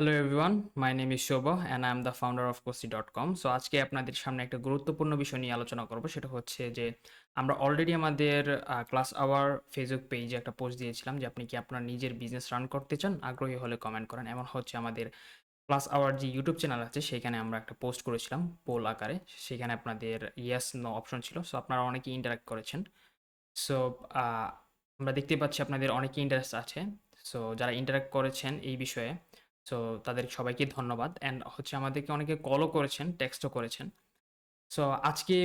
Hello everyone my name is Shobha and I am the founder of cozy dot com so আজকে আপনাদের সামনে একটা গুরুত্বপূর্ণ বিষয় নিয়ে আলোচনা করব, সেটা হচ্ছে যে আমরা অলরেডি আমাদের ক্লাস আওয়ার ফেসবুক পেজে একটা পোস্ট দিয়েছিলাম যে আপনি কি আপনার নিজের বিজনেস রান করতে চান? আগ্রহী হলে কমেন্ট করেন। এমন হচ্ছে আমাদের ক্লাস আওয়ার যে ইউটিউব চ্যানেল আছে, সেখানে আমরা একটা পোস্ট করেছিলাম পোল আকারে। সেখানে আপনাদের ইয়েস নো অপশন ছিল। সো আপনারা অনেকেই ইন্টারাক্ট করেছেন। সো আমরা দেখতে পাচ্ছি আপনাদের অনেকেই ইন্টারেস্ট আছে। সো যারা ইন্টারাক্ট করেছেন এই বিষয়ে সো তাদের সবাইকে ধন্যবাদ। অ্যান্ড হচ্ছে আমাদেরকে অনেকে কলও করেছেন টেক্সটও করেছেন। সো আজকে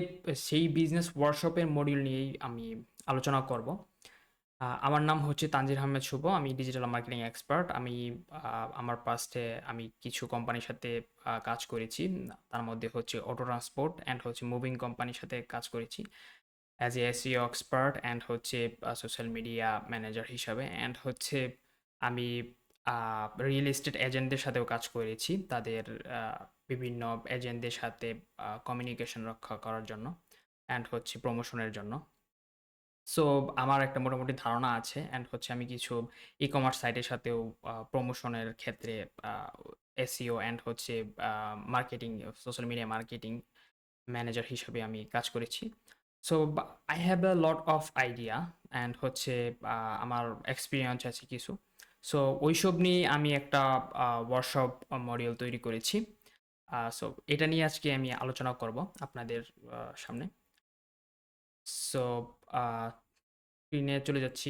সেই বিজনেস ওয়ার্কশপের মডিউল নিয়েই আমি আলোচনা করব। আমার নাম হচ্ছে তানজির আহমেদ শুভ, আমি ডিজিটাল মার্কেটিং এক্সপার্ট আমি আমার পাস্টে আমি কিছু কোম্পানির সাথে কাজ করেছি। তার মধ্যে হচ্ছে অটো ট্রান্সপোর্ট অ্যান্ড হচ্ছে মুভিং কোম্পানির সাথে কাজ করেছি। As a SEO expert and হচ্ছে সোশ্যাল মিডিয়া ম্যানেজার হিসাবে। অ্যান্ড হচ্ছে আমি রিয়েল এস্টেট এজেন্টদের সাথেও কাজ করেছি তাদের বিভিন্ন এজেন্টদের সাথে কমিউনিকেশন রক্ষা করার জন্য অ্যান্ড হচ্ছে প্রমোশনের জন্য। সো আমার একটা মোটামুটি ধারণা আছে অ্যান্ড হচ্ছে আমি কিছু ই কমার্স সাইটের সাথেও প্রমোশনের ক্ষেত্রে এসিও অ্যান্ড হচ্ছে marketing social media marketing manager হিসেবে আমি কাজ করেছি। So I have a lot of idea and হচ্ছে আমার এক্সপিরিয়েন্স আছে কিছু। সো ওইসব নিয়ে আমি একটা ওয়ার্কশপ মডিউল তৈরি করেছি। সো এটা নিয়ে আজকে আমি আলোচনা করব আপনাদের সামনে। সো স্ক্রিনে চলে যাচ্ছি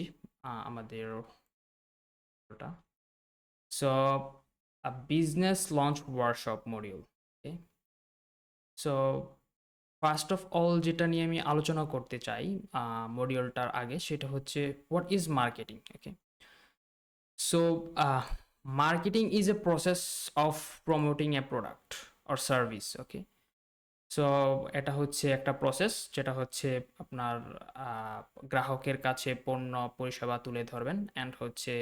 আমাদের ওটা। So business launch workshop module okay so first of all যেটা নিয়ে আমি আলোচনা করতে চাই মডিউলটার আগে, সেটা হচ্ছে what is marketing okay so marketing is a process of promoting a product or service okay so এটা হচ্ছে একটা প্রসেস যেটা হচ্ছে আপনার গ্রাহকের কাছে পণ্য, পরিষেবা তুলে ধরবেন অ্যান্ড হচ্ছে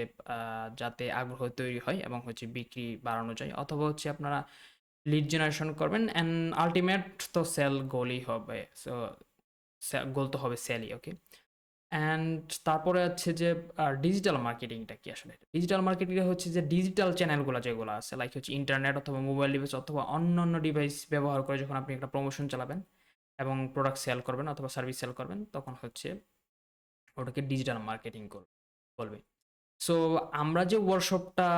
যাতে আগ্রহ তৈরি হয় এবং হচ্ছে বিক্রি বাড়ানো যায় অথবা হচ্ছে আপনারা লিড জেনারেশন করবেন অ্যান্ড আলটিমেট তো সেল গোলই হবে সো গোল তো হবে সেলই ওকে অ্যান্ড তারপরে হচ্ছে যে ডিজিটাল মার্কেটিংটা কি আসলে? ডিজিটাল মার্কেটিংটা হচ্ছে যে ডিজিটাল চ্যানেলগুলো যেগুলো আছে লাইক হচ্ছে ইন্টারনেট অথবা মোবাইল ডিভাইস অথবা অন্য অন্য ডিভাইস ব্যবহার করে যখন আপনি একটা প্রমোশন চালাবেন এবং প্রোডাক্ট সেল করবেন অথবা সার্ভিস সেল করবেন, তখন হচ্ছে ওটাকে ডিজিটাল মার্কেটিং বলবে। সো আমরা যে ওয়ার্কশপটা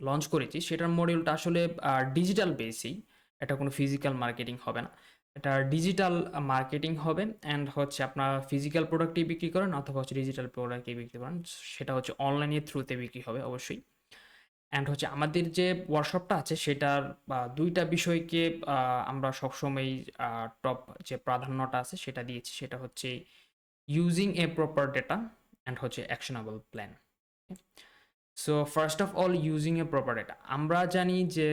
লঞ্চ করেছি, সেটার মডিউলটা আসলে ডিজিটাল বেসেই এটা কোনো ফিজিক্যাল মার্কেটিং হবে না। এটা ডিজিটাল মার্কেটিং হবে অ্যান্ড হচ্ছে আপনার ফিজিক্যাল প্রোডাক্টই বিক্রি করেন অথবা হচ্ছে ডিজিটাল প্রোডাক্টই বিক্রি করেন, সেটা হচ্ছে অনলাইনের থ্রুতে বিক্রি হবে অবশ্যই। অ্যান্ড হচ্ছে আমাদের যে ওয়ার্কশপটা আছে সেটার দুইটা বিষয়কে আমরা সবসময় টপ যে প্রাধান্যটা আছে সেটা দিয়েছি, সেটা হচ্ছে using a proper data and হচ্ছে actionable plan so first of all using a proper data আমরা জানি যে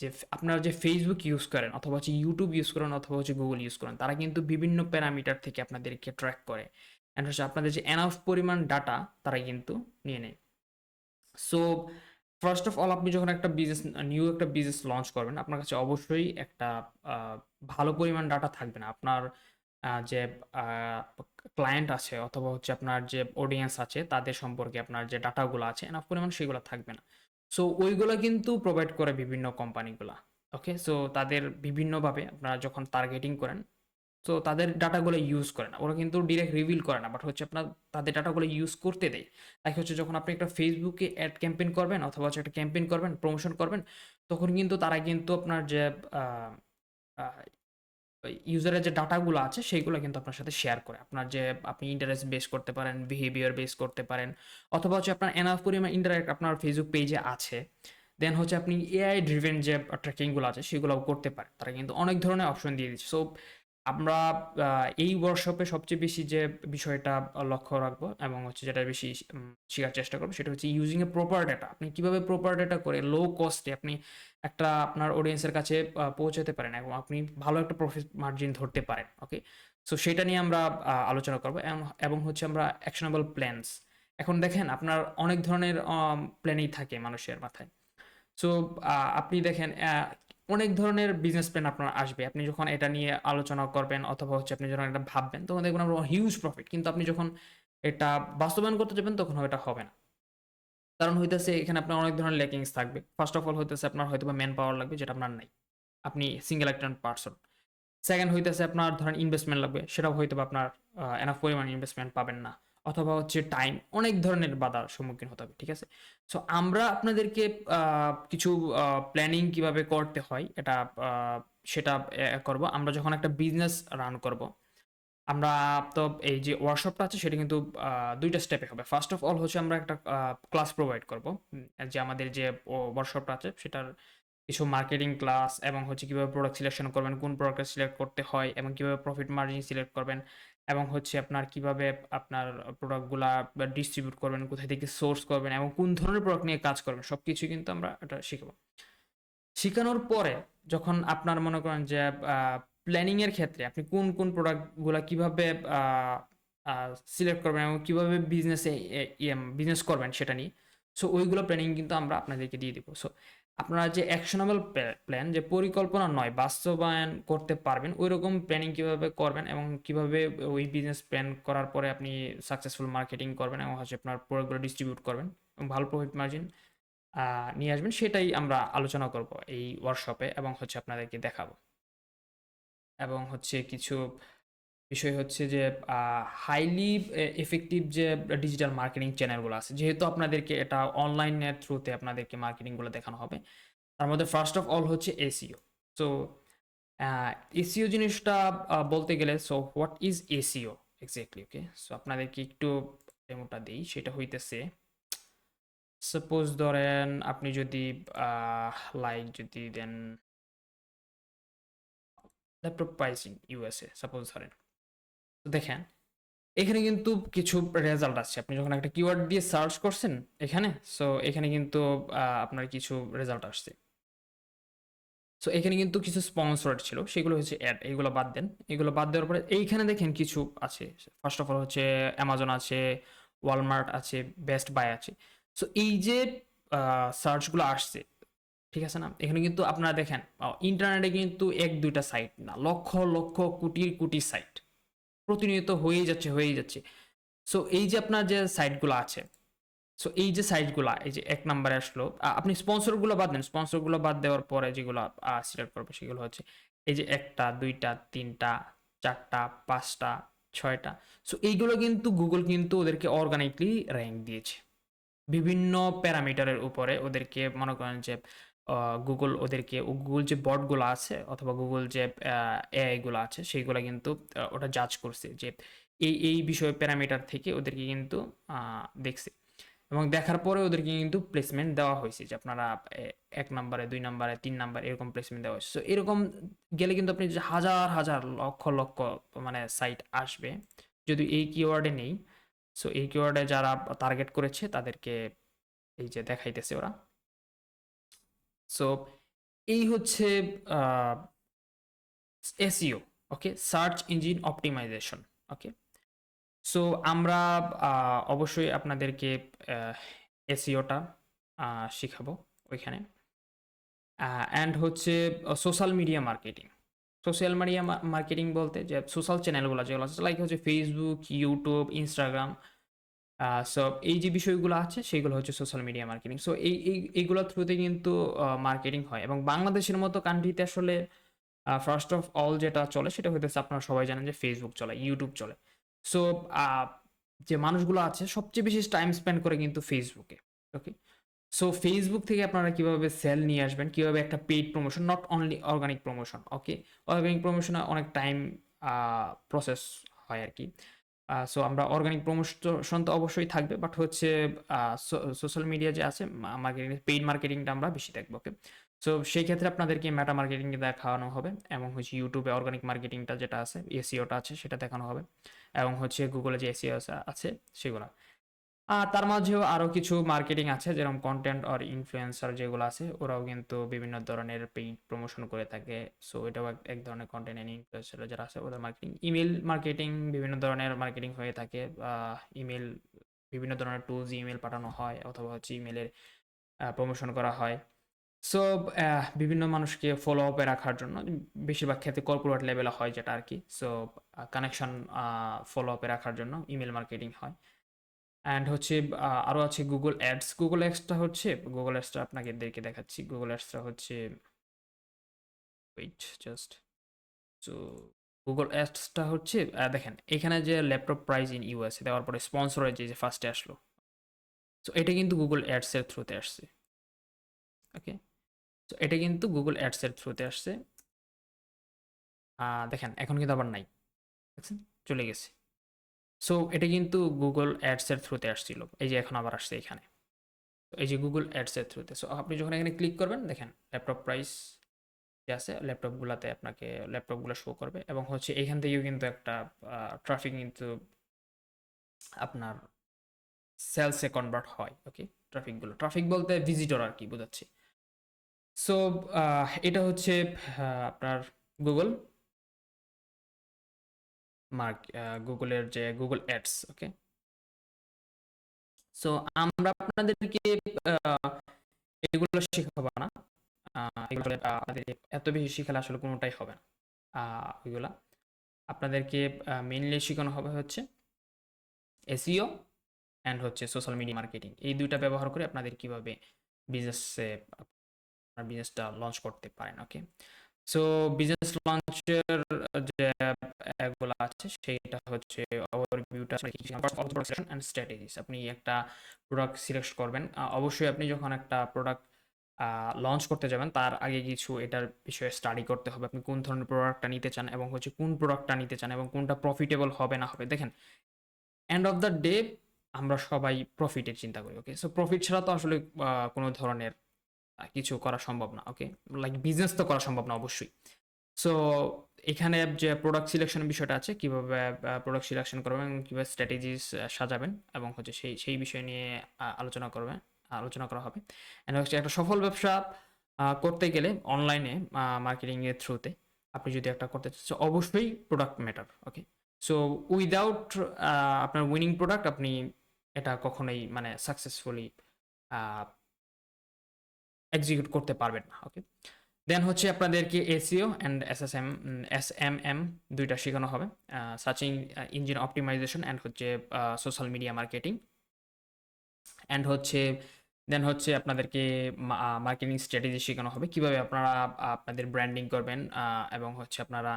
যে আপনারা যে ফেসবুক ইউজ করেন অথবা হচ্ছে ইউটিউব ইউজ করেন অথবা হচ্ছে গুগল ইউজ করেন, তারা কিন্তু বিভিন্ন প্যারামিটার থেকে আপনাদেরকে ট্র্যাক করে। অ্যান্ড হচ্ছে আপনাদের যে এনাফ পরিমাণ ডাটা তারা কিন্তু নিয়ে নেয়। সো ফার্স্ট অফ অল আপনি যখন একটা বিজনেস নিউ একটা বিজনেস লঞ্চ করবেন, আপনার কাছে অবশ্যই একটা ভালো পরিমাণ ডাটা থাকবে না। আপনার যে ক্লায়েন্ট আছে অথবা হচ্ছে আপনার যে অডিয়েন্স আছে, তাদের সম্পর্কে আপনার যে ডাটাগুলো আছে এনাফ পরিমাণ সেগুলো থাকবে না। সো ওইগুলো কিন্তু প্রোভাইড করে বিভিন্ন কোম্পানিগুলা ওকে সো তাদের বিভিন্নভাবে আপনারা যখন টার্গেটিং করেন সো তাদের ডাটাগুলো ইউজ করে না। ওরা কিন্তু ডিরেক্ট রিভিল করে না বাট হচ্ছে আপনার তাদের ডাটাগুলো ইউজ করতে দেয়। লাইক হচ্ছে যখন আপনি একটা ফেসবুকে অ্যাড ক্যাম্পেইন করবেন অথবা হচ্ছে একটা ক্যাম্পেইন করবেন প্রমোশন করবেন, তখন কিন্তু তারা কিন্তু আপনার যে ইউজারের যে ডাটাগুলো আছে, সেইগুলো কিন্তু আপনার সাথে শেয়ার করে। আপনার যে আপনি ইন্টারেস্ট বেস করতে পারেন বিহেভিয়ার বেস করতে পারেন, অথবা হচ্ছে আপনার এনাফ পরিমাণ ইন্টারেক্ট আপনার ফেসবুক পেজে আছে। দেন হচ্ছে আপনি এআই ড্রিভেন যে ট্র্যাকিংগুলো আছে, সেগুলোও করতে পারেন। তারা কিন্তু অনেক ধরনের অপশন দিয়ে দিচ্ছে। সো আমরা এই ওয়ার্কশপে সবচেয়ে বেশি যে বিষয়টা লক্ষ্য রাখব এবং হচ্ছে যেটা বেশি শেখার চেষ্টা করব সেটা হচ্ছে ইউজিং এ প্রপার ডেটা আপনি কীভাবে প্রপার ডেটা করে লো কস্টে আপনি একটা আপনার অডিয়েন্সের কাছে পৌঁছাতে পারেন এবং আপনি ভালো একটা প্রফিট মার্জিন ধরতে পারেন ওকে সো সেটা নিয়ে আমরা আলোচনা করব এবং- হচ্ছে আমরা অ্যাকশনেবল প্ল্যানস এখন দেখেন আপনার অনেক ধরনের প্ল্যানই থাকে মানুষের মাথায়। সো আপনি দেখেন অনেক ধরনের বিজনেস প্ল্যান আপনার আসবে। আপনি যখন এটা নিয়ে আলোচনা করবেন অথবা হচ্ছে আপনি যখন এটা ভাববেন, তখন দেখবেন আপনার হিউজ প্রফিট কিন্তু আপনি যখন এটা বাস্তবায়ন করতে যাবেন, তখন এটা হবে না। কারণ হইতেছে, এখানে আপনার অনেক ধরনের ল্যাকিংস থাকবে। ফার্স্ট অফ অল হইতেছে আপনার হয়তো ম্যান পাওয়ার লাগবে, যেটা আপনার নাই। আপনি সিঙ্গেল একজন পার্সন সেকেন্ড হইতেছে আপনার ধরেন ইনভেস্টমেন্ট লাগবে, সেটাও হয়তো আপনার এনাফ পরিমাণ ইনভেস্টমেন্ট পাবেন না। অথবা হচ্ছে টাইম অনেক ধরনের বাধার সম্মুখীন হতে হবে, ঠিক আছে? সো আমরা আপনাদেরকে কিছু প্ল্যানিং কীভাবে করতে হয়, এটা সেটা করব। আমরা যখন একটা বিজনেস রান করব, আমরা তো এই যে ওয়ার্কশপটা আছে, সেটা কিন্তু দুইটা স্টেপে হবে। ফার্স্ট অফ অল হচ্ছে আমরা একটা ক্লাস প্রোভাইড করব যে আমাদের যে ওয়ার্কশপটা আছে, সেটার কিছু মার্কেটিং ক্লাস এবং হচ্ছে কীভাবে প্রোডাক্ট সিলেকশন করবেন, কোন প্রোডাক্ট সিলেক্ট করতে হয় এবং কীভাবে প্রফিট মার্জিন সিলেক্ট করবেন এবং হচ্ছে আপনার কীভাবে আপনার প্রোডাক্টগুলা ডিস্ট্রিবিউট করবেন, কোথায় থেকে সোর্স করবেন এবং কোন ধরনের প্রোডাক্ট নিয়ে কাজ করবেন সব কিছুই কিন্তু আমরা এটা শিখব। শেখানোর পরে যখন আপনার মনে করেন যে প্ল্যানিং এর ক্ষেত্রে আপনি কোন কোন প্রোডাক্টগুলো কীভাবে সিলেক্ট করবেন এবং কীভাবে বিজনেসে বিজনেস করবেন সেটা নিয়ে সো ওইগুলো প্ল্যানিং কিন্তু আমরা আপনাদেরকে দিয়ে দিব। সো আপনারা যে অ্যাকশনেবল প্ল্যান যে পরিকল্পনা নয়, বাস্তবায়ন করতে পারবেন ওই রকম প্ল্যানিং কীভাবে করবেন এবং কীভাবে ওই বিজনেস প্ল্যান করার পরে আপনি সাকসেসফুল মার্কেটিং করবেন এবং হচ্ছে আপনার প্রোডাক্টগুলো ডিস্ট্রিবিউট করবেন এবং ভালো প্রফিট মার্জিন নিয়ে আসবেন, সেটাই আমরা আলোচনা করব এই ওয়ার্কশপে এবং হচ্ছে আপনাদেরকে দেখাবো। এবং হচ্ছে কিছু বিষয় হচ্ছে যে হাইলি এফেক্টিভ যে ডিজিটাল মার্কেটিং চ্যানেলগুলো আছে, যেহেতু আপনাদেরকে এটা অনলাইনের থ্রুতে আপনাদেরকে মার্কেটিংগুলো দেখানো হবে, তার মধ্যে ফার্স্ট অফ অল হচ্ছে এসিও সো এসিও জিনিসটা বলতে গেলে so what is SEO exactly okay so আপনাদেরকে একটু ডেমোটা দিই, সেটা হইতেছে সাপোজ ধরেন আপনি যদি লাইক যদি then laptop pricing USA suppose ধরেন। দেখেন, এখানে কিন্তু কিছু রেজাল্ট আসছে। আপনি যখন একটা কিওয়ার্ড দিয়ে সার্চ করছেন এখানে সো এখানে কিন্তু আপনার কিছু রেজাল্ট আসছে। সো এখানে কিন্তু কিছু স্পন্সর্ড ছিল, সেগুলো হচ্ছে অ্যাড এগুলো বাদ দেন। এগুলো বাদ দেওয়ার পরে এইখানে দেখেন কিছু আছে। ফার্স্ট অফ অল হচ্ছে অ্যামাজন আছে ওয়ালমার্ট আছে বেস্ট বাই আছে। সো এই যে সার্চগুলো আসছে, ঠিক আছে না? এখানে কিন্তু আপনারা দেখেন ইন্টারনেটে কিন্তু এক দুইটা সাইট না, লক্ষ লক্ষ কোটির কোটি সাইট প্রতিনিয়ত হয়েই যাচ্ছে হয়েই যাচ্ছে। সো এই যে আপনার যে সাইটগুলো আছে সো এই যে সাইটগুলো এই যে এক নম্বরে আসলো আপনি স্পন্সরগুলো বাদ দেন। স্পন্সরগুলো বাদ দেওয়ার পরে যেগুলো সিলেক্ট করবে সেগুলো হচ্ছে, এই যে একটা, দুইটা, তিনটা, চারটা, পাঁচটা, ছয়টা সো এইগুলো কিন্তু গুগল কিন্তু ওদেরকে অর্গানিকলি র্যাঙ্ক দিয়েছে। বিভিন্ন প্যারামিটারের উপরে ওদেরকে মনে করেন যে গুগল ওদেরকে গুগল যে বটগুলো আছে অথবা গুগল যে এআইগুলো আছে, সেইগুলো কিন্তু ওটা জাজ করছে যে এই এই বিষয় প্যারামিটার থেকে ওদেরকে কিন্তু দেখছে। এবং দেখার পরে ওদেরকে কিন্তু প্লেসমেন্ট দেওয়া হয়েছে যে আপনারা এক নম্বরে, দুই নম্বরে, তিন নম্বরে এরকম প্লেসমেন্ট দেওয়া হয়েছে। সো এরকম গেলে কিন্তু আপনি হাজার হাজার, লক্ষ লক্ষ মানে সাইট আসবে, যদি এই কিওয়ার্ডে নেই। সো এই কিওয়ার্ডে যারা টার্গেট করেছে তাদেরকে এই যে দেখাইতেছে ওরা। সো এই হচ্ছে SEO okay search engine optimization okay so আমরা অবশ্যই আপনাদেরকে এসইওটা শিখাবো ওইখানে। অ্যান্ড হচ্ছে social media marketing social media marketing বলতে যে সোশ্যাল চ্যানেলগুলো যেগুলো আছে লাইক হচ্ছে ফেসবুক ইউটিউব ইনস্টাগ্রাম সো এই যে বিষয়গুলো আছে, সেগুলো হচ্ছে সোশ্যাল মিডিয়া মার্কেটিং সো এই এই এইগুলোর থ্রুতে কিন্তু মার্কেটিং হয়। এবং বাংলাদেশের মতো কান্ট্রিতে আসলে ফার্স্ট অফ অল যেটা চলে, সেটা হইতেছে আপনারা সবাই জানেন যে ফেসবুক চলে ইউটিউব চলে। সো যে মানুষগুলো আছে, সবচেয়ে বেশি টাইম স্পেন্ড করে কিন্তু ফেসবুকে ওকে সো ফেসবুক থেকে আপনারা কীভাবে সেল নিয়ে আসবেন, কীভাবে একটা paid promotion not only organic promotion okay organic প্রমোশনে অনেক টাইম প্রসেস হয় আর কি। সো আমরা অর্গানিক প্রমোশন তো অবশ্যই থাকবে বাট হচ্ছে সোশ্যাল মিডিয়া যে আছে মার্কেটিং পেইড মার্কেটিংটা আমরা বেশি দেখব ওকে সো সেই ক্ষেত্রে আপনাদেরকে মেটা মার্কেটিং দেখানো হবে, এবং হচ্ছে ইউটিউবে অর্গানিক মার্কেটিংটা যেটা আছে এসিওটা আছে, সেটা দেখানো হবে, এবং হচ্ছে গুগলে যে এসিও আছে, সেগুলো। তার মাঝেও আরও কিছু মার্কেটিং আছে, যেরকম কন্টেন্ট আর ইনফ্লুয়েন্সার যেগুলো আছে, ওরাও কিন্তু বিভিন্ন ধরনের পেইড প্রমোশন করে থাকে। সো এটাও এক- ধরনের কন্টেন্ট এন্ড ইনফ্লুয়েন্সার যারা আছে, ওদের মার্কেটিং ইমেল মার্কেটিং বিভিন্ন ধরনের মার্কেটিং হয়ে থাকে। ইমেল বিভিন্ন ধরনের টুলস ইমেল পাঠানো হয়, অথবা হচ্ছে ইমেলের প্রমোশন করা হয়। সো বিভিন্ন মানুষকে ফলো আপে রাখার জন্য বেশিরভাগ ক্ষেত্রে কর্পোরেট লেভেলে হয় যেটা আর কি সো কানেকশন ফলো আপে রাখার জন্য ইমেল মার্কেটিং হয়। অ্যান্ড হচ্ছে আরও আছে গুগল অ্যাডস গুগল অ্যাডসটা হচ্ছে গুগল অ্যাডসটা এদেরকে দেখাচ্ছি। গুগল অ্যাডসটা হচ্ছে ওয়েট জাস্ট সো গুগল অ্যাডসটা হচ্ছে দেখেন, এখানে যে ল্যাপটপ প্রাইস ইন ইউএসএ দেওয়ার পরে স্পন্সর যে যে ফার্স্টে আসলো। সো এটা কিন্তু গুগল অ্যাডসের থ্রুতে আসছে। ওকে সো এটা কিন্তু গুগল অ্যাডসের থ্রুতে আসছে। দেখেন, এখন কিন্তু আবার নাই। দেখছেন? চলে গেছে। সো এটা কিন্তু গুগল অ্যাডসের থ্রুতে আসছিল। এই যে এখন আবার আসছে এখানে। এই যে গুগল অ্যাডসের থ্রুতে সো আপনি যখন এখানে ক্লিক করবেন, দেখেন ল্যাপটপ প্রাইস যে আছে ল্যাপটপগুলোতে আপনাকে ল্যাপটপগুলো শো করবে এবং হচ্ছে এখান থেকেও কিন্তু একটা ট্রাফিক কিন্তু আপনার সেলসে কনভার্ট হয় ওকে ট্রাফিকগুলো ট্রাফিক বলতে ভিজিটর আর কি, বোঝাচ্ছি। সো এটা হচ্ছে আপনার গুগল মার্ক গুগলের যে গুগল অ্যাডস ওকে সো আমরা আপনাদেরকে এগুলো শেখাবো না। এত বেশি শেখালে আসলে কোনোটাই হবে না। ওইগুলা। আপনাদেরকে মেনলি শেখানো হবে হচ্ছে এসিও অ্যান্ড হচ্ছে সোশ্যাল মিডিয়া মার্কেটিং এই দুইটা ব্যবহার করে আপনাদের কীভাবে বিজনেসে আপনার বিজনেসটা লঞ্চ করতে পারেন ওকে সো বিজনেস লঞ্চের যে আছে সেইটা হচ্ছে অ্যান্ড স্ট্র্যাটেজিস আপনি একটা প্রোডাক্ট সিলেক্ট করবেন। অবশ্যই আপনি যখন একটা প্রোডাক্ট লঞ্চ করতে যাবেন, তার আগে কিছু এটার বিষয়ে স্টাডি করতে হবে। আপনি কোন ধরনের প্রোডাক্টটা নিতে চান এবং হচ্ছে কোন প্রোডাক্টটা নিতে চান এবং কোনটা প্রফিটেবল হবে না হবে। দেখেন এন্ড অফ দ্য ডে আমরা সবাই প্রফিটের চিন্তা করি ওকে সো প্রফিট ছাড়া তো আসলে কোনো ধরনের কিছু করা সম্ভব না ওকে লাইক বিজনেস তো করা সম্ভব না, অবশ্যই। সো এখানে যে প্রোডাক্ট সিলেকশন বিষয়টা আছে, কীভাবে প্রোডাক্ট সিলেকশন করবেন এবং কীভাবে স্ট্র্যাটেজিস সাজাবেন এবং হচ্ছে সেই সেই বিষয় নিয়ে আলোচনা করবেন আলোচনা করা হবে। অ্যান্ড হচ্ছে একটা সফল ব্যবসা করতে গেলে অনলাইনে মার্কেটিংয়ের থ্রুতে আপনি যদি একটা করতে চাচ্ছেন অবশ্যই product matter okay so without আপনার উইনিং প্রোডাক্ট আপনি এটা কখনোই মানে সাকসেসফুলি এক্সিকিউট করতে পারবেন না ওকে দেন হচ্ছে আপনাদেরকে SEO and S S M S M M দুইটা শেখানো হবে সার্চিং ইঞ্জিন অপটিমাইজেশন অ্যান্ড হচ্ছে সোশ্যাল মিডিয়া মার্কেটিং অ্যান্ড হচ্ছে দেন হচ্ছে আপনাদেরকে মার্কেটিং স্ট্র্যাটেজি শেখানো হবে, কীভাবে আপনারা আপনাদের ব্র্যান্ডিং করবেন এবং হচ্ছে আপনারা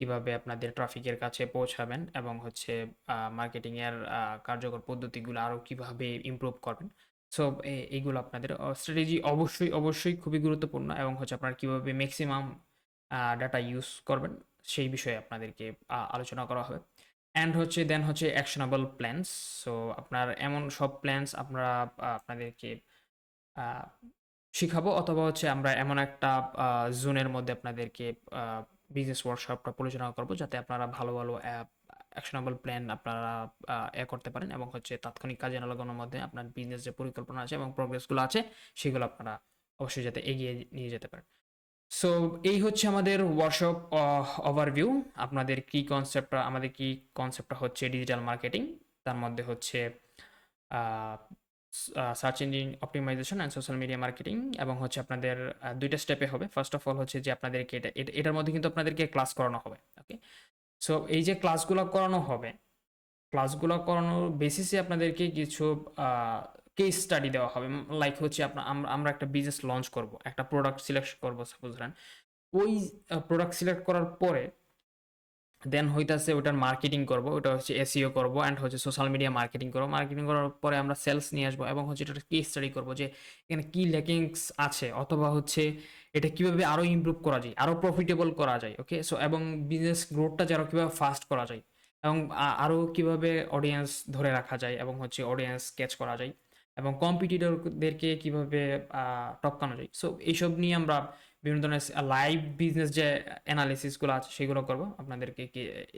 কীভাবে আপনাদের ট্রাফিকের কাছে পৌঁছাবেন এবং হচ্ছে মার্কেটিংয়ের কার্যকর পদ্ধতিগুলো আরও কীভাবে ইমপ্রুভ করবেন। সো এইগুলো আপনাদের স্ট্র্যাটেজি অবশ্যই অবশ্যই খুবই গুরুত্বপূর্ণ এবং হচ্ছে আপনারা কীভাবে ম্যাক্সিমাম ডাটা ইউজ করবেন সেই বিষয়ে আপনাদেরকে আলোচনা করা হবে। অ্যান্ড হচ্ছে দেন হচ্ছে অ্যাকশনাবল প্ল্যানস সো আপনার এমন সব প্ল্যানস আমরা আপনাদেরকে শিখাবো অথবা হচ্ছে আমরা এমন একটা জোনের মধ্যে আপনাদেরকে বিজনেস ওয়ার্কশপটা পরিচালনা করব যাতে আপনারা ভালো ভালো অ্যাকশনাবল প্ল্যান আপনারা এ করতে পারেন এবং হচ্ছে তাৎক্ষণিক কাজে না লাগানোর মধ্যে আপনার বিজনেস যে পরিকল্পনা আছে এবং প্রোগ্রেসগুলো আছে, সেগুলো আপনারা অবশ্যই যাতে এগিয়ে নিয়ে যেতে পারেন। সো এই হচ্ছে আমাদের ওয়ার্কশপ ওভারভিউ আপনাদের কি কনসেপ্টটা আমাদের কি কনসেপ্টটা হচ্ছে ডিজিটাল মার্কেটিং তার মধ্যে হচ্ছে search engine optimization and social media marketing এবং হচ্ছে আপনাদের দুইটা স্টেপে হবে। ফার্স্ট অফ অল হচ্ছে যে আপনাদেরকে এটা, এটা- এটার মধ্যে কিন্তু আপনাদেরকে ক্লাস করানো হবে ওকে সো এই যে ক্লাসগুলো করানো হবে ক্লাসগুলো করানোর বেসিসে আপনাদেরকে কিছু কেস স্টাডি দেওয়া হবে। লাইক হচ্ছে আপনার আমরা একটা বিজনেস লঞ্চ করব, একটা প্রোডাক্ট সিলেক্ট করব সাপোজ ধরেন। ওই প্রোডাক্ট সিলেক্ট করার পরে দেন হইতাছে ওটার মার্কেটিং করব, ওটা হচ্ছে এসিও করব অ্যান্ড হচ্ছে সোশ্যাল মিডিয়া মার্কেটিং করব। মার্কেটিং করার পরে আমরা সেলস নিয়ে আসব এবং হচ্ছে এটা কেস স্টাডি করব যে এখানে কী ল্যাকিংস আছে অথবা হচ্ছে এটা কীভাবে আরও ইমপ্রুভ করা যায়, আরও প্রফিটেবল করা যায় ওকে সো এবং বিজনেস গ্রোথটা যেন কীভাবে ফাস্ট করা যায়, এবং আ- আরও কীভাবে অডিয়েন্স ধরে রাখা যায়, এবং হচ্ছে অডিয়েন্স ক্যাচ করা যায়, এবং কম্পিটিটরদেরকে কীভাবে টপকানো যায়। সো এইসব নিয়ে আমরা বিভিন্ন ধরনের লাইভ বিজনেস যে অ্যানালিসিসগুলো আছে, সেগুলো করব। আপনাদেরকে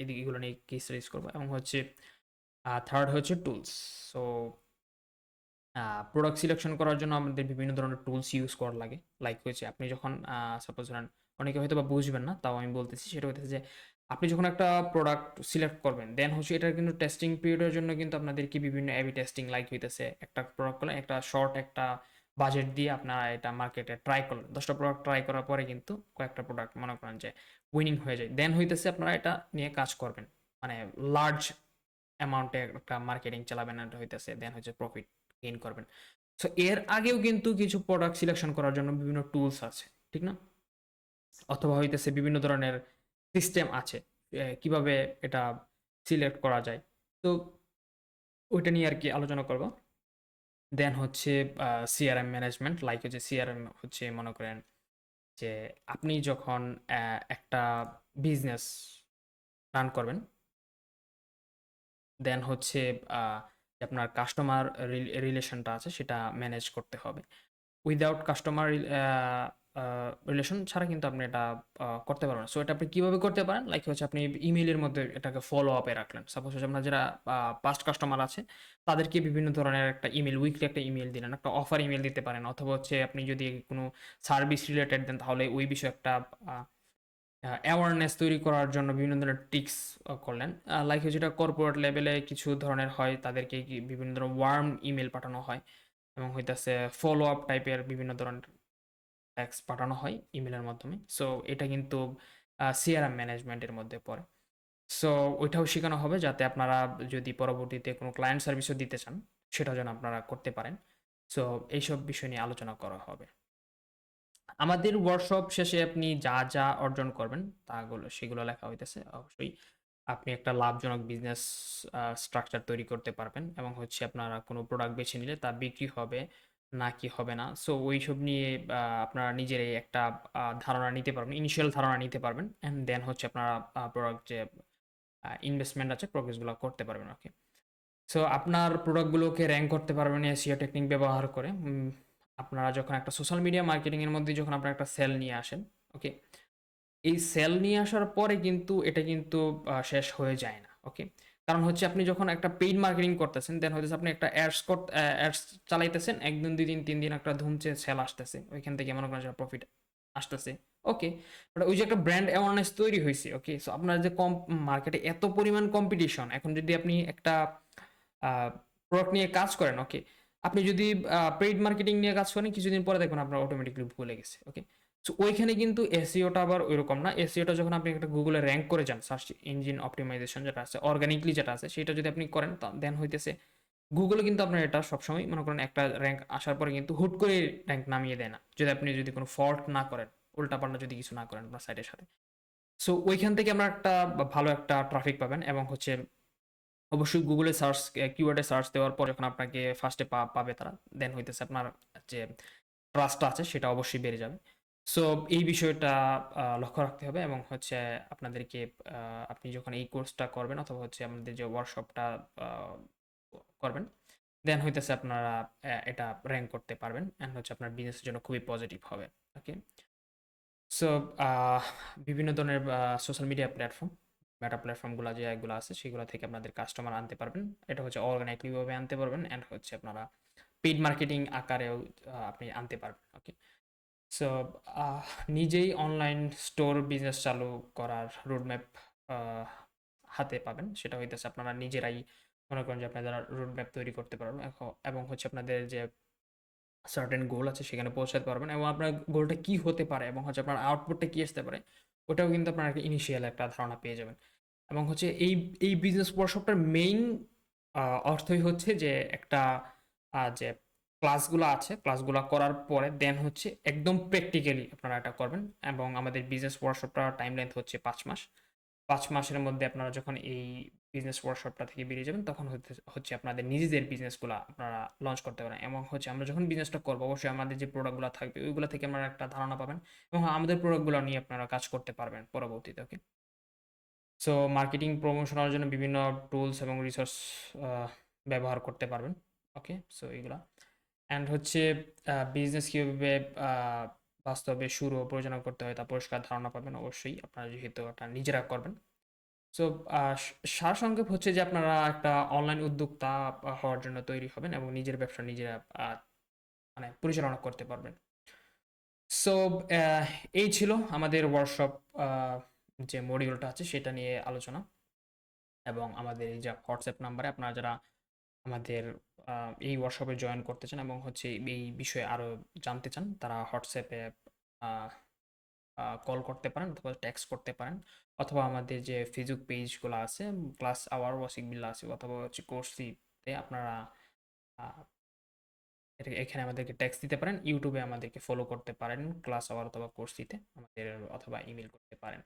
এদিকে এগুলো নিয়ে কেস রিজ করব, এবং হচ্ছে থার্ড হচ্ছে টুলস সো প্রোডাক্ট সিলেকশন করার জন্য আমাদের বিভিন্ন ধরনের টুলস ইউজ করা লাগে। লাইক হচ্ছে আপনি যখন সাপোজ ধরেন অনেকে হয়তো বা বুঝবেন না, তাও আমি বলতেছি সেটা হচ্ছে যে আপনি যখন একটা প্রোডাক্ট সিলেক্ট করবেন দেন হচ্ছে এটার কিন্তু টেস্টিং পিরিয়ডের জন্য কিন্তু আপনাদেরকে বিভিন্ন এবি টেস্টিং লাইক হইতেছে। একটা প্রোডাক্ট করলে একটা শর্ট একটা বাজেট দিয়ে আপনারা এটা মার্কেটে ট্রাই করলেন। দশটা প্রোডাক্ট ট্রাই করার পরে কিন্তু কয়েকটা প্রোডাক্ট মনে করেন যে উইনিং হয়ে যায়। দেন হইতেছে আপনারা এটা নিয়ে কাজ করবেন। মানে লার্জ অ্যামাউন্টে একটা মার্কেটিং চালাবেন, এটা হইতেছে। দেন হচ্ছে প্রফিট গেইন করবেন। সো এর আগেও কিন্তু কিছু প্রোডাক্ট সিলেকশন করার জন্য বিভিন্ন টুলস আছে, ঠিক না? অথবা হইতেছে বিভিন্ন ধরনের সিস্টেম আছে কীভাবে এটা সিলেক্ট করা যায়। তো, ওইটা নিয়ে আর কি আলোচনা করব। দেন হচ্ছে সিআরএম ম্যানেজমেন্ট লাইক হচ্ছে সিআরএম হচ্ছে মনে করেন যে আপনি যখন একটা বিজনেস রান করবেন দেন হচ্ছে আপনার কাস্টমার রিলেশনটা আছে সেটা ম্যানেজ করতে হবে। উইদাউট কাস্টমার রিলেশন ছাড়া কিন্তু আপনি এটা করতে পারবেন সো এটা আপনি কীভাবে করতে পারেন? লাইক হচ্ছে আপনি ইমেলের মধ্যে এটাকে ফলো আপে রাখলেন। সাপোজ হচ্ছে আপনার যারা পাস্ট কাস্টমার আছে, তাদেরকে বিভিন্ন ধরনের একটা ইমেল উইকলি একটা ইমেল দিলেন, একটা অফার ইমেল দিতে পারেন। অথবা হচ্ছে আপনি যদি কোনো সার্ভিস রিলেটেড দেন, তাহলে ওই বিষয়ে একটা অ্যাওয়ারনেস তৈরি করার জন্য বিভিন্ন ধরনের টিক্স করলেন। লাইক হচ্ছে এটা কর্পোরেট লেভেলে কিছু ধরনের হয়, তাদেরকে বিভিন্ন ধরনের ওয়ার্ম ইমেল পাঠানো হয় এবং হইতাছে ফলো আপ টাইপের বিভিন্ন ধরনের ট্যাক্স পাঠানো হয় ইমেলের মাধ্যমে। সো এটা কিন্তু সিআরএম ম্যানেজমেন্টের মধ্যে পড়ে। সো ওইটাও শেখানো হবে যাতে আপনারা যদি পরবর্তীতে কোনো ক্লায়েন্ট সার্ভিসও দিতে চান সেটা যেন আপনারা করতে পারেন। সো এইসব বিষয় নিয়ে আলোচনা করা হবে। আমাদের ওয়ার্কশপ শেষে আপনি যা যা অর্জন করবেন তাগুলো সেগুলো লেখা হইতেছে। অবশ্যই আপনি একটা লাভজনক বিজনেস স্ট্রাকচার তৈরি করতে পারবেন এবং হচ্ছে আপনারা কোনো প্রোডাক্ট বেছে নিলে তা বিক্রি হবে না কি হবে না। সো ওইসব নিয়ে আপনারা নিজেরাই একটা ধারণা নিতে পারবেন ইনিশিয়াল ধারণা নিতে পারবেন অ্যান্ড দেন হচ্ছে আপনারা প্রোডাক্ট যে ইনভেস্টমেন্ট আছে প্রোগ্রেসগুলো করতে পারবেন ওকে সো আপনার প্রোডাক্টগুলোকে র্যাঙ্ক করতে পারবেন এসিও টেকনিক ব্যবহার করে। আপনারা যখন একটা সোশ্যাল মিডিয়া মার্কেটিংয়ের মধ্যে যখন আপনারা একটা সেল নিয়ে আসেন ওকে এই সেল নিয়ে আসার পরে কিন্তু এটা কিন্তু শেষ হয়ে যায় না ওকে কারণ হচ্ছে আপনি যখন একটা পেইড মার্কেটিং করতেছেন দেন হচ্ছে আপনি একটা অ্যাডস অ্যাডস চালাইতেছেন, একদিন দুই দিন তিন দিন একটা ধুমছে সেল আসতেছে, ওইখান থেকে মনে করেন প্রফিট আসতেছে ওকে বাট ওই যে একটা ব্র্যান্ড অ্যাওয়ারনেস তৈরি হয়েছে ওকে সো আপনার যে কম মার্কেটে এত পরিমাণ কম্পিটিশন এখন যদি আপনি একটা প্রোডাক্ট নিয়ে কাজ করেন ওকে আপনি যদি পেইড মার্কেটিং নিয়ে কাজ করেন, কিছুদিন পরে দেখবেন আপনার অটোমেটিকলি ভুলে গেছে ওকে সো ওইখানে কিন্তু এসিওটা আবার ওইরকম না। এসিওটা যখন আপনি একটা গুগলে র্যাঙ্ক করে যান সার্চ ইঞ্জিন অপটিমাইজেশন যেটা আছে অর্গানিকলি যেটা আছে, সেটা যদি আপনি করেন দেন হইতেছে গুগলে কিন্তু আপনার এটা সবসময়, মনে করেন একটা র্যাঙ্ক আসার পরে কিন্তু হুট করে র্যাঙ্ক নামিয়ে দেয় না। যদি আপনি যদি কোনো ফল্ট না করেন, উল্টাপাল্টা যদি কিছু না করেন আপনার সাইটের সাথে। সো ওইখান থেকে আমরা একটা ভালো একটা ট্রাফিক পাবেন এবং হচ্ছে অবশ্যই গুগলে সার্চ কিওয়ার্ডে সার্চ দেওয়ার পর যখন আপনাকে ফার্স্টে পাবে তারা দেন হইতেছে আপনার যে ট্রাস্টটা আছে সেটা অবশ্যই বেড়ে যাবে। সো এই বিষয়টা লক্ষ্য রাখতে হবে এবং হচ্ছে আপনাদেরকে আপনি যখন এই কোর্সটা করবেন অথবা হচ্ছে আমাদের যে ওয়ার্কশপটা করবেন দেন হইতেছে আপনারা এটা র্যাঙ্ক করতে পারবেন অ্যান্ড হচ্ছে আপনার বিজনেসের জন্য খুবই পজিটিভ হবে ওকে সো বিভিন্ন ধরনের সোশ্যাল মিডিয়া প্ল্যাটফর্ম মেটা প্ল্যাটফর্মগুলো যে এগুলো আছে, সেগুলো থেকে আপনাদের কাস্টমার আনতে পারবেন। এটা হচ্ছে অর্গানাইকলিভাবে আনতে পারবেন অ্যান্ড হচ্ছে আপনারা পেইড মার্কেটিং আকারেও আপনি আনতে পারবেন ওকে সো নিজেই অনলাইন স্টোর বিজনেস চালু করার রোডম্যাপ হাতে পাবেন। সেটা হইতেছে আপনারা নিজেরাই মনে করেন যে আপনারা রোডম্যাপ তৈরি করতে পারবেন এবং হচ্ছে আপনাদের যে সার্টেন গোল আছে, সেখানে পৌঁছাতে পারবেন। এবং আপনার গোলটা কি হতে পারে, এবং হচ্ছে আপনার আউটপুটটা কি আসতে পারে ওটাও কিন্তু আপনার ইনিশিয়াল একটা ধারণা পেয়ে যাবেন। এবং হচ্ছে এই এই বিজনেস ওয়ার্কশপটার মেইন অর্থই হচ্ছে যে একটা যে ক্লাসগুলো আছে ক্লাসগুলো করার পরে দেন হচ্ছে একদম প্র্যাকটিক্যালি আপনারা এটা করবেন। এবং আমাদের বিজনেস ওয়ার্কশপটা টাইম লেন্থ হচ্ছে পাঁচ মাস। পাঁচ মাসের মধ্যে আপনারা যখন এই বিজনেস ওয়ার্কশপটা থেকে বেরিয়ে যাবেন, তখন হচ্ছে হচ্ছে আপনাদের নিজেদের বিজনেসগুলো আপনারা লঞ্চ করতে পারেন। এবং হচ্ছে আমরা যখন বিজনেসটা করব, অবশ্যই আমাদের যে প্রোডাক্টগুলো থাকবে, ওইগুলো থেকে আপনারা একটা ধারণা পাবেন এবং আমাদের প্রোডাক্টগুলো নিয়ে আপনারা কাজ করতে পারবেন পরবর্তীতে ওকে সো মার্কেটিং প্রমোশনের জন্য বিভিন্ন টুলস এবং রিসোর্স ব্যবহার করতে পারবেন ওকে সো এগুলা অ্যান্ড হচ্ছে বিজনেস কীভাবে বাস্তবে শুরু ও পরিচালনা করতে হয় তা পরিষ্কার ধারণা পাবেন অবশ্যই। আপনারা যেহেতু এটা নিজেরা করবেন সো সারসংক্ষেপ হচ্ছে যে আপনারা একটা অনলাইন উদ্যোক্তা হওয়ার জন্য তৈরি হবেন এবং নিজের ব্যবসা নিজেরা মানে পরিচালনা করতে পারবেন। সো এই ছিল আমাদের ওয়ার্কশপ যে মডিউলটা আছে সেটা নিয়ে আলোচনা। এবং আমাদের এই যে হোয়াটসঅ্যাপ নাম্বারে আপনারা যারা আমাদের এই ওয়ার্কশপে জয়েন করতে চান এবং হচ্ছে এই বিষয়ে আরও জানতে চান, তারা হোয়াটসঅ্যাপে কল করতে পারেন অথবা ট্যাক্স করতে পারেন। অথবা আমাদের যে ফেসবুক পেজগুলো আছে ক্লাস আওয়ার ওয়াসিক বিল আছে অথবা হচ্ছে কোর্সিতে আপনারা এখানে আমাদেরকে ট্যাক্স দিতে পারেন। ইউটিউবে আমাদেরকে ফলো করতে পারেন ক্লাস আওয়ার অথবা কোর্সিতে আমাদের অথবা ইমেল করতে পারেন।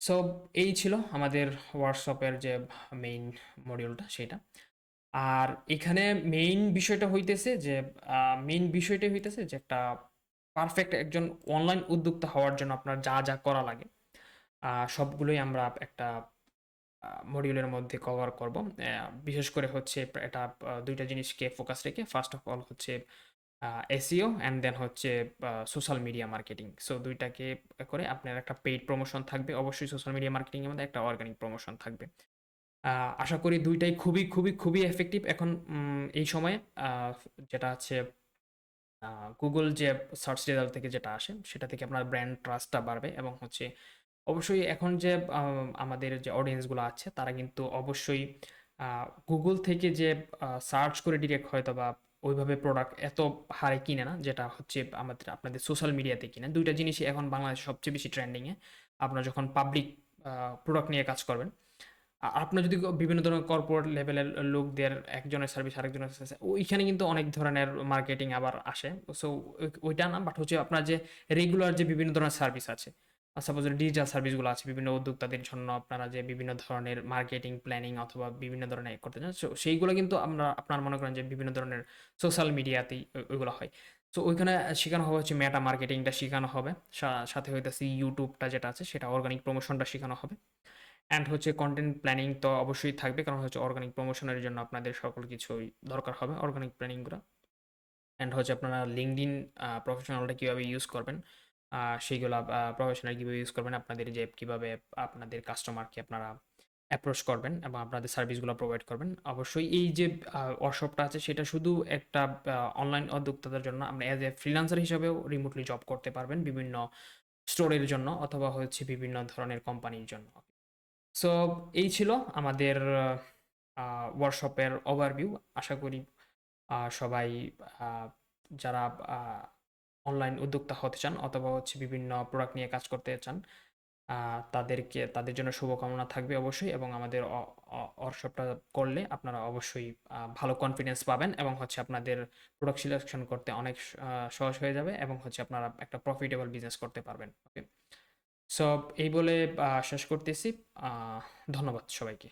সো এই ছিল আমাদের হোয়াটসঅ্যাপের যে মেইন মডিউলটা সেটা। আর এখানে মেইন বিষয়টা হইতেছে যে মেইন বিষয়টা হইতেছে যে একটা পারফেক্ট একজন অনলাইন উদ্যোক্তা হওয়ার জন্য আপনার যা যা করা লাগে সবগুলোই আমরা একটা মডিউলের মধ্যে কভার করব। বিশেষ করে হচ্ছে এটা দুইটা জিনিসকে ফোকাস রেখে ফার্স্ট অফ অল হচ্ছে এসিও অ্যান্ড দেন হচ্ছে সোশ্যাল মিডিয়া মার্কেটিং সো দুইটাকে করে আপনার একটা পেইড প্রমোশন থাকবে। অবশ্যই সোশ্যাল মিডিয়া মার্কেটিংয়ের মধ্যে একটা অর্গানিক প্রমোশন থাকবে। আশা করি দুইটাই খুবই খুবই খুবই এফেক্টিভ এখন এই সময়ে যেটা আছে গুগল যে সার্চ রেজাল্ট থেকে যেটা আসে, সেটা থেকে আপনার ব্র্যান্ড ট্রাস্টটা বাড়বে এবং হচ্ছে অবশ্যই এখন যে আমাদের যে অডিয়েন্সগুলো আছে, তারা কিন্তু অবশ্যই গুগল থেকে যে সার্চ করে ডিরেক্ট হয়তো বা ওইভাবে প্রোডাক্ট এত হারে কিনে না, যেটা হচ্ছে আমাদের, আপনাদের সোশ্যাল মিডিয়াতে কিনে। দুইটা জিনিসই এখন বাংলাদেশে সবচেয়ে বেশি ট্রেন্ডিংয়ে আপনার যখন পাবলিক প্রোডাক্ট নিয়ে কাজ করবেন আপনার যদি বিভিন্ন ধরনের কর্পোরেট লেভেলের লোকদের একজনের সার্ভিস আরেকজনের সার্ভিস ওইখানে কিন্তু অনেক ধরনের মার্কেটিং আবার আসে। সো ওইটা না বাট হচ্ছে আপনার যে রেগুলার যে বিভিন্ন ধরনের সার্ভিস আছে সাপোজ ডিজিটাল সার্ভিসগুলো আছে, বিভিন্ন উদ্যোক্তাদের জন্য আপনারা যে বিভিন্ন ধরনের মার্কেটিং প্ল্যানিং অথবা বিভিন্ন ধরনের করতে চান সো সেইগুলো কিন্তু আমরা, আপনার মনে করেন যে বিভিন্ন ধরনের সোশ্যাল মিডিয়াতেই ওইগুলো হয়। সো ওইখানে শেখানো হবে হচ্ছে মেটা মার্কেটিংটা শেখানো হবে সাথে হইতেছে ইউটিউবটা যেটা আছে, সেটা অর্গানিক প্রমোশনটা শেখানো হবে। অ্যান্ড হচ্ছে কন্টেন্ট প্ল্যানিং তো অবশ্যই থাকবে, কারণ হচ্ছে অর্গানিক প্রমোশনের জন্য আপনাদের সকল কিছুই দরকার হবে অর্গানিক প্ল্যানিংগুলো অ্যান্ড হচ্ছে আপনারা লিঙ্কডিন প্রফেশনালটা কীভাবে ইউজ করবেন সেইগুলো প্রফেশনাল কীভাবে ইউজ করবেন, আপনাদের যে কীভাবে আপনাদের কাস্টমারকে আপনারা অ্যাপ্রোচ করবেন এবং আপনাদের সার্ভিসগুলো প্রোভাইড করবেন। অবশ্যই এই যে ওয়ার্কশপটা আছে, সেটা শুধু একটা অনলাইন উদ্যোক্তাদের জন্য আপনি অ্যাজ এ ফ্রিল্যান্সার হিসাবেও রিমোটলি জব করতে পারবেন বিভিন্ন স্টোরের জন্য, অথবা হচ্ছে বিভিন্ন ধরনের কোম্পানির জন্য। সো এই ছিল আমাদের ওয়ার্কশপের ওভারভিউ আশা করি সবাই যারা অনলাইন উদ্যোক্তা হতে চান অথবা হচ্ছে বিভিন্ন প্রোডাক্ট নিয়ে কাজ করতে চান তাদেরকে, তাদের জন্য শুভকামনা থাকবে অবশ্যই এবং আমাদের ওয়ার্কশপটা করলে আপনারা অবশ্যই ভালো কনফিডেন্স পাবেন এবং হচ্ছে আপনাদের প্রোডাক্ট সিলেকশন করতে অনেক সহজ হয়ে যাবে এবং হচ্ছে আপনারা একটা প্রফিটেবল বিজনেস করতে পারবেন। ওকে সো এই বলে শেষ করতেছি। ধন্যবাদ সবাইকে।